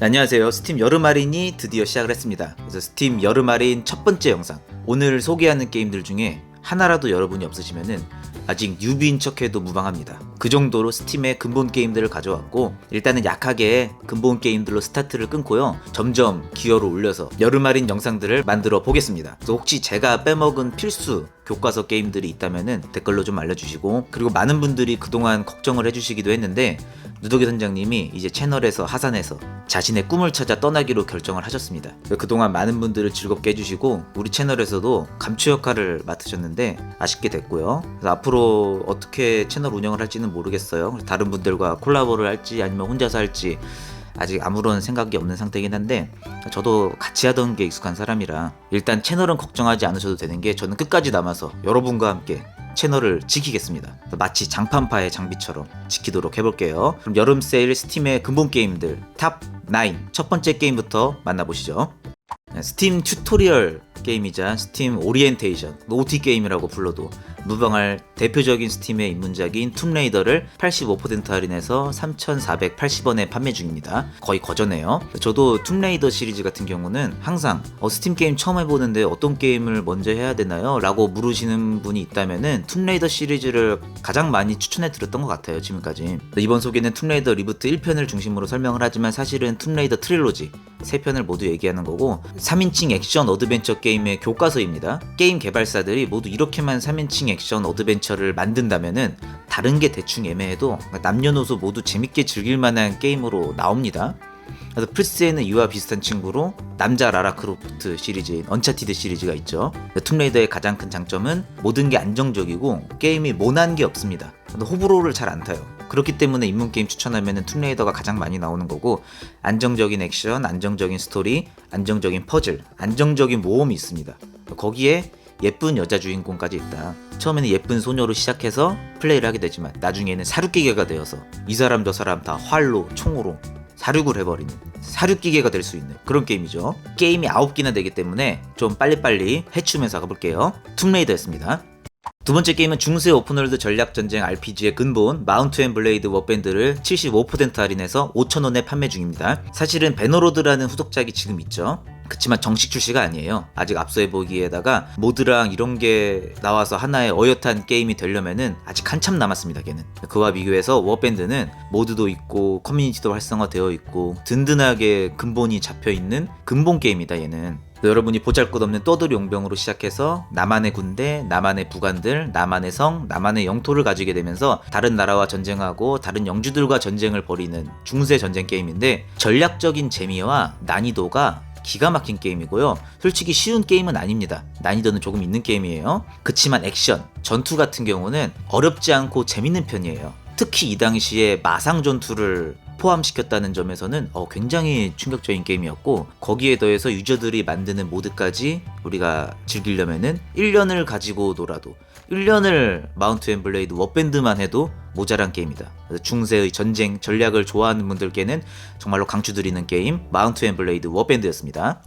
네, 안녕하세요. 스팀 여름 할인이 드디어 시작을 했습니다. 그래서 스팀 여름 할인 첫 번째 영상. 오늘 소개하는 게임들 중에 하나라도 여러분이 없으시면은 아직 뉴비인 척해도 무방합니다. 그 정도로 스팀에 근본 게임들을 가져왔고 일단은 약하게 근본 게임들로 스타트를 끊고요. 점점 기어를 올려서 여름 할인 영상들을 만들어 보겠습니다. 그래서 혹시 제가 빼먹은 필수 교과서 게임들이 있다면은 댓글로 좀 알려주시고 그리고 많은 분들이 그동안 걱정을 해주시기도 했는데 누더기 선장님이 이제 채널에서 하산해서 자신의 꿈을 찾아 떠나기로 결정을 하셨습니다. 그동안 많은 분들을 즐겁게 해주시고 우리 채널에서도 감초 역할을 맡으셨는데 아쉽게 됐고요. 그래서 앞으로 어떻게 채널 운영을 할지는 모르겠어요. 다른 분들과 콜라보를 할지 아니면 혼자서 할지 아직 아무런 생각이 없는 상태이긴 한데 저도 같이 하던 게 익숙한 사람이라 일단 채널은 걱정하지 않으셔도 되는 게 저는 끝까지 남아서 여러분과 함께 채널을 지키겠습니다. 마치 장판파의 장비처럼 지키도록 해볼게요. 그럼 여름 세일 스팀의 근본 게임들 탑 9. 첫 번째 게임부터 만나보시죠. 네, 스팀 튜토리얼 게임이자 스팀 오리엔테이션, OT 게임이라고 불러도 무방할 대표적인 스팀의 입문작인 툼레이더를 85% 할인해서 3,480원에 판매 중입니다. 거의 거저네요. 저도 툼레이더 시리즈 같은 경우는 항상 어, 스팀 게임 처음 해보는데 어떤 게임을 먼저 해야 되나요? 라고 물으시는 분이 있다면은 툼레이더 시리즈를 가장 많이 추천해 드렸던 것 같아요, 지금까지. 이번 소개는 툼레이더 리부트 1편을 중심으로 설명을 하지만 사실은 툼레이더 트릴로지 3편을 모두 얘기하는 거고 3인칭 액션 어드벤처 게임의 교과서입니다. 게임 개발사들이 모두 이렇게만 3인칭 액션 어드벤처를 만든다면은 다른 게 대충 애매해도 남녀노소 모두 재밌게 즐길 만한 게임으로 나옵니다. 그래서 플스에는 이와 비슷한 친구로 남자 라라 크로프트 시리즈인 언차티드 시리즈가 있죠. 툼레이더의 가장 큰 장점은 모든 게 안정적이고 게임이 모난 게 없습니다. 호불호를 잘 안 타요. 그렇기 때문에 입문 게임 추천하면 툼레이더가 가장 많이 나오는 거고 안정적인 액션, 안정적인 스토리, 안정적인 퍼즐, 안정적인 모험이 있습니다. 거기에 예쁜 여자 주인공까지 있다. 처음에는 예쁜 소녀로 시작해서 플레이를 하게 되지만 나중에는 사육기계가 되어서 이 사람 저 사람 다 활로 총으로 사륙을 해버리는 사륙기계가 될 수 있는 그런 게임이죠. 게임이 9개나 되기 때문에 좀 빨리빨리 해치우면서 가볼게요. 툼레이더였습니다. 두 번째 게임은 중세 오픈월드 전략 전쟁 RPG의 근본 마운트 앤 블레이드 워밴드를 75% 할인해서 5,000원에 판매 중입니다. 사실은 베너로드라는 후속작이 지금 있죠. 그치만 정식 출시가 아니에요. 아직 앞서 해보기에다가 모드랑 이런 게 나와서 하나의 어엿한 게임이 되려면은 아직 한참 남았습니다, 걔는. 그와 비교해서 워밴드는 모드도 있고 커뮤니티도 활성화되어 있고 든든하게 근본이 잡혀 있는 근본 게임이다, 얘는. 여러분이 보잘것없는 떠돌이 용병으로 시작해서 나만의 군대, 나만의 부관들, 나만의 성, 나만의 영토를 가지게 되면서 다른 나라와 전쟁하고 다른 영주들과 전쟁을 벌이는 중세 전쟁 게임인데 전략적인 재미와 난이도가 기가 막힌 게임이고요. 솔직히 쉬운 게임은 아닙니다. 난이도는 조금 있는 게임이에요. 그치만 액션, 전투 같은 경우는 어렵지 않고 재밌는 편이에요. 특히 이 당시에 마상 전투를 포함시켰다는 점에서는 어, 굉장히 충격적인 게임이었고 거기에 더해서 유저들이 만드는 모드까지 우리가 즐기려면은 1년을 가지고 놀아도 1년을 마운트 앤 블레이드 워밴드만 해도 모자란 게임이다. 중세의 전쟁 전략을 좋아하는 분들께는 정말로 강추드리는 게임 마운트 앤 블레이드 워밴드였습니다.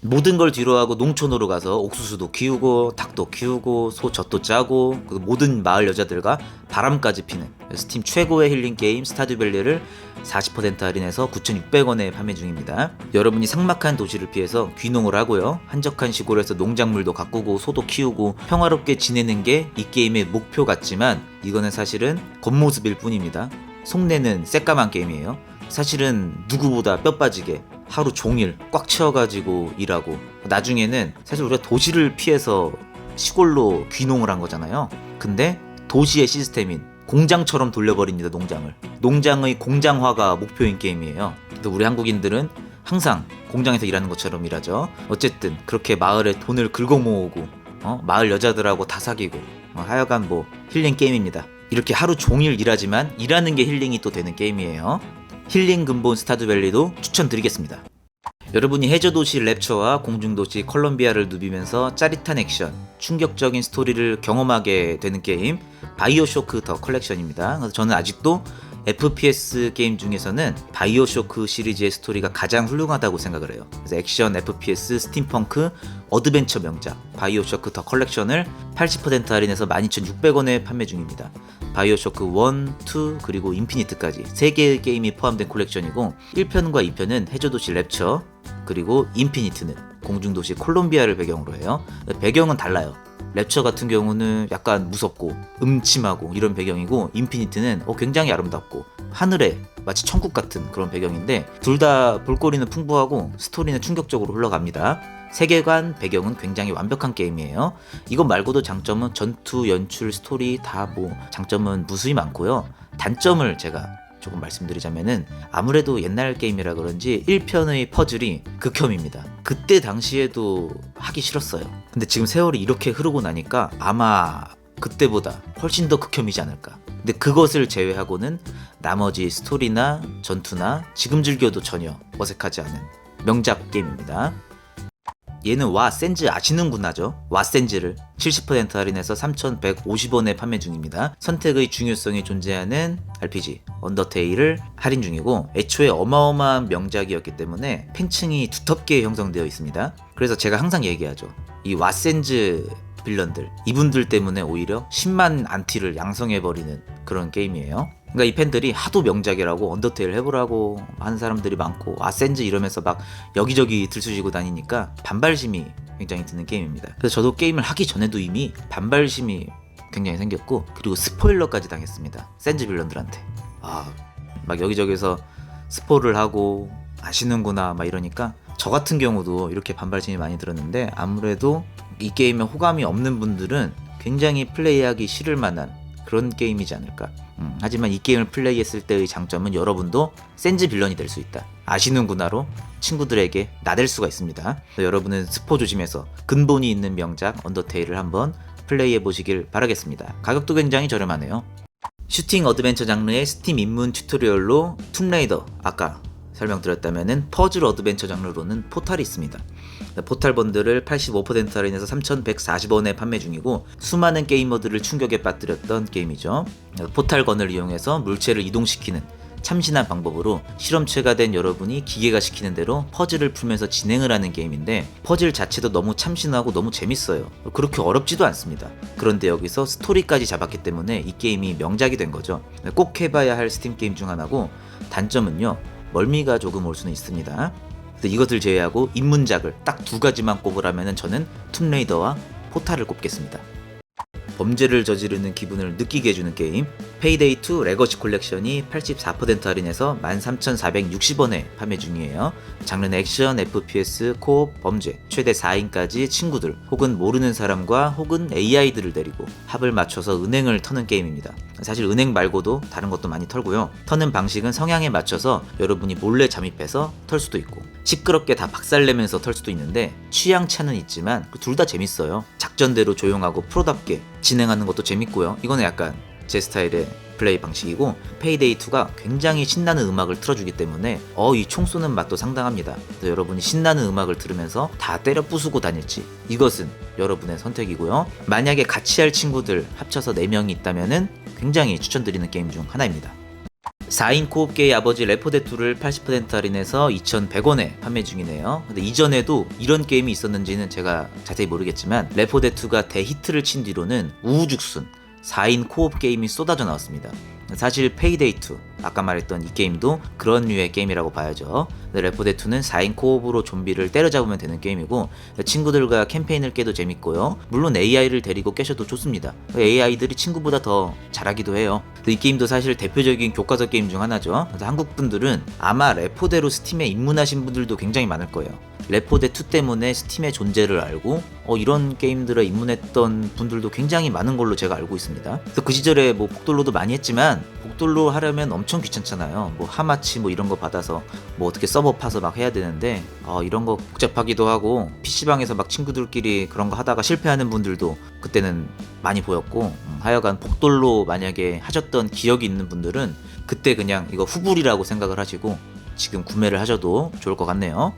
모든 걸 뒤로하고 농촌으로 가서 옥수수도 키우고 닭도 키우고 소 젖도 짜고 그 모든 마을 여자들과 바람까지 피는 스팀 최고의 힐링 게임 스타듀밸리를 40% 할인해서 9,600원에 판매 중입니다. 여러분이 삭막한 도시를 피해서 귀농을 하고요. 한적한 시골에서 농작물도 가꾸고 소도 키우고 평화롭게 지내는 게 이 게임의 목표 같지만 이거는 사실은 겉모습일 뿐입니다. 속내는 새까만 게임이에요. 사실은 누구보다 뼈 빠지게 하루 종일 꽉 채워가지고 일하고 나중에는 사실 우리가 도시를 피해서 시골로 귀농을 한 거잖아요. 근데 도시의 시스템인 공장처럼 돌려버립니다 농장을. 농장의 공장화가 목표인 게임이에요. 근데 우리 한국인들은 항상 공장에서 일하는 것처럼 일하죠. 어쨌든 그렇게 마을에 돈을 긁어 모으고 어? 마을 여자들하고 다 사귀고 어, 하여간 뭐 힐링 게임입니다. 이렇게 하루 종일 일하지만 일하는 게 힐링이 또 되는 게임이에요. 힐링 근본 스타드밸리도 추천드리겠습니다. 여러분이 해저도시 랩처와 공중도시 컬럼비아를 누비면서 짜릿한 액션, 충격적인 스토리를 경험하게 되는 게임 바이오쇼크 더 컬렉션입니다. 그래서 저는 아직도 FPS 게임 중에서는 바이오쇼크 시리즈의 스토리가 가장 훌륭하다고 생각을 해요. 그래서 액션 FPS, 스팀펑크, 어드벤처 명작 바이오쇼크 더 컬렉션을 80% 할인해서 12,600원에 판매 중입니다. 바이오쇼크 1, 2 그리고 인피니트까지 3개의 게임이 포함된 콜렉션이고 1편과 2편은 해저도시 랩처 그리고 인피니트는 공중도시 콜롬비아를 배경으로 해요. 배경은 달라요. 랩처 같은 경우는 약간 무섭고 음침하고 이런 배경이고 인피니트는 어, 굉장히 아름답고 하늘에 마치 천국 같은 그런 배경인데 둘 다 볼거리는 풍부하고 스토리는 충격적으로 흘러갑니다. 세계관, 배경은 굉장히 완벽한 게임이에요. 이것 말고도 장점은 전투, 연출, 스토리 다 뭐 장점은 무수히 많고요. 단점을 제가 조금 말씀드리자면은 아무래도 옛날 게임이라 그런지 1편의 퍼즐이 극혐입니다. 그때 당시에도 하기 싫었어요. 근데 지금 세월이 이렇게 흐르고 나니까 아마 그때보다 훨씬 더 극혐이지 않을까. 근데 그것을 제외하고는 나머지 스토리나 전투나 지금 즐겨도 전혀 어색하지 않은 명작 게임입니다. 얘는 와 센즈 아시는구나죠? 와 센즈를 70% 할인해서 3,150원에 판매 중입니다. 선택의 중요성이 존재하는 RPG 언더테일을 할인 중이고 애초에 어마어마한 명작이었기 때문에 팬층이 두텁게 형성되어 있습니다. 그래서 제가 항상 얘기하죠. 이 와센즈 빌런들 이분들 때문에 오히려 10만 안티를 양성해버리는 그런 게임이에요. 그러니까 이 팬들이 하도 명작이라고 언더테일 해보라고 하는 사람들이 많고 아센즈 이러면서 막 여기저기 들쑤시고 다니니까 반발심이 굉장히 드는 게임입니다. 그래서 저도 게임을 하기 전에도 이미 반발심이 굉장히 생겼고 그리고 스포일러까지 당했습니다. 센즈 빌런들한테 아 막 여기저기서 스포를 하고 아시는구나 막 이러니까 저 같은 경우도 이렇게 반발심이 많이 들었는데 아무래도 이 게임에 호감이 없는 분들은 굉장히 플레이하기 싫을 만한 그런 게임이지 않을까. 음, 하지만 이 게임을 플레이했을 때의 장점은 여러분도 센즈 빌런이 될 수 있다. 아시는구나로 친구들에게 나댈 수가 있습니다. 여러분은 스포 조심해서 근본이 있는 명작 언더테일을 한번 플레이해 보시길 바라겠습니다. 가격도 굉장히 저렴하네요. 슈팅 어드벤처 장르의 스팀 입문 튜토리얼로 툼레이더 아까 설명드렸다면은 퍼즐 어드벤처 장르로는 포탈이 있습니다. 포탈 번들을 85% 할인해서 3,140원에 판매 중이고 수많은 게이머들을 충격에 빠뜨렸던 게임이죠. 포탈건을 이용해서 물체를 이동시키는 참신한 방법으로 실험체가 된 여러분이 기계가 시키는 대로 퍼즐을 풀면서 진행을 하는 게임인데 퍼즐 자체도 너무 참신하고 너무 재밌어요. 그렇게 어렵지도 않습니다. 그런데 여기서 스토리까지 잡았기 때문에 이 게임이 명작이 된 거죠. 꼭 해봐야 할 스팀 게임 중 하나고 단점은요 멀미가 조금 올 수는 있습니다. 이것을 제외하고 입문작을 딱 두 가지만 꼽으라면 저는 툼레이더와 포탈을 꼽겠습니다. 범죄를 저지르는 기분을 느끼게 해주는 게임 페이데이 2 레거시 콜렉션이 84% 할인해서 13,460원에 판매 중이에요. 장르는 액션, FPS, 코업, 범죄, 최대 4인까지 친구들 혹은 모르는 사람과 혹은 AI들을 데리고 합을 맞춰서 은행을 터는 게임입니다. 사실 은행 말고도 다른 것도 많이 털고요. 터는 방식은 성향에 맞춰서 여러분이 몰래 잠입해서 털 수도 있고 시끄럽게 다 박살내면서 털 수도 있는데 취향 차는 있지만 그둘다 재밌어요. 작전대로 조용하고 프로답게 진행하는 것도 재밌고요. 이거는 약간 제 스타일의 플레이 방식이고 페이데이 2가 굉장히 신나는 음악을 틀어주기 때문에 어 이 총 쏘는 맛도 상당합니다. 그래서 여러분이 신나는 음악을 들으면서 다 때려 부수고 다닐지 이것은 여러분의 선택이고요. 만약에 같이 할 친구들 합쳐서 4명이 있다면은 굉장히 추천드리는 게임 중 하나입니다. 4인 코업계의 아버지 레포데2를 80% 할인해서 2,100원에 판매 중이네요. 근데 이전에도 이런 게임이 있었는지는 제가 자세히 모르겠지만 레포데2가 대히트를 친 뒤로는 우후죽순 4인 코업 게임이 쏟아져 나왔습니다. 사실 페이데이2 아까 말했던 이 게임도 그런 류의 게임이라고 봐야죠. 레포데2는 4인 코업으로 좀비를 때려잡으면 되는 게임이고 친구들과 캠페인을 깨도 재밌고요. 물론 AI를 데리고 깨셔도 좋습니다. AI들이 친구보다 더 잘하기도 해요. 이 게임도 사실 대표적인 교과서 게임 중 하나죠. 그래서 한국 분들은 아마 레포대로 스팀에 입문하신 분들도 굉장히 많을 거예요. 레포데 2 때문에 스팀의 존재를 알고 어, 이런 게임들에 입문했던 분들도 굉장히 많은 걸로 제가 알고 있습니다. 그래서 그 시절에 뭐 복돌로도 많이 했지만 복돌로 하려면 엄청 귀찮잖아요. 뭐 하마치 뭐 이런 거 받아서 뭐 어떻게 서버 파서 막 해야 되는데 어, 이런 거 복잡하기도 하고 PC방에서 막 친구들끼리 그런 거 하다가 실패하는 분들도 그때는 많이 보였고 음, 하여간 복돌로 만약에 하셨던 기억이 있는 분들은 그때 그냥 이거 후불이라고 생각을 하시고 지금 구매를 하셔도 좋을 것 같네요.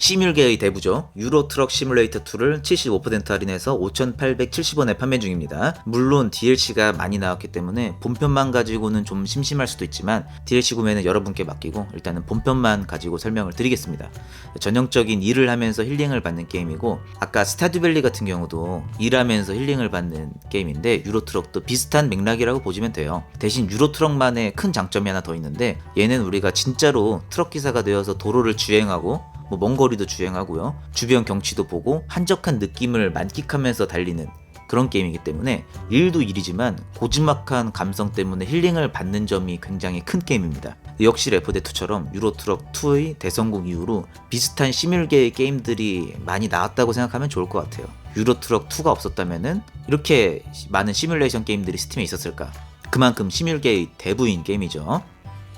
시뮬계의 대부죠. 유로 트럭 시뮬레이터 2를 75% 할인해서 5,870원에 판매 중입니다. 물론 DLC가 많이 나왔기 때문에 본편만 가지고는 좀 심심할 수도 있지만 DLC 구매는 여러분께 맡기고 일단은 본편만 가지고 설명을 드리겠습니다. 전형적인 일을 하면서 힐링을 받는 게임이고 아까 스타듀밸리 같은 경우도 일하면서 힐링을 받는 게임인데 유로트럭도 비슷한 맥락이라고 보시면 돼요. 대신 유로트럭만의 큰 장점이 하나 더 있는데 얘는 우리가 진짜로 트럭 기사가 되어서 도로를 주행하고 뭐먼 거리도 주행하고요. 주변 경치도 보고 한적한 느낌을 만끽하면서 달리는 그런 게임이기 때문에 일도 일이지만 고즈막한 감성 때문에 힐링을 받는 점이 굉장히 큰 게임입니다. 역시 레포데투처럼 유로트럭 2의 대성공 이후로 비슷한 시뮬계의 게임들이 많이 나왔다고 생각하면 좋을 것 같아요. 유로트럭 2가 없었다면은 이렇게 많은 시뮬레이션 게임들이 스팀에 있었을까? 그만큼 시뮬계의 대부인 게임이죠.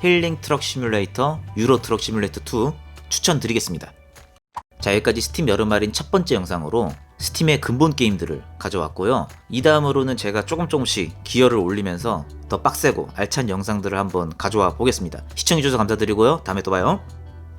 힐링 트럭 시뮬레이터, 유로 트럭 시뮬레이터 2 추천드리겠습니다. 자, 여기까지 스팀 여름 할인 첫 번째 영상으로 스팀의 근본 게임들을 가져왔고요. 이 다음으로는 제가 조금 조금씩 기여를 올리면서 더 빡세고 알찬 영상들을 한번 가져와 보겠습니다. 시청해주셔서 감사드리고요. 다음에 또 봐요.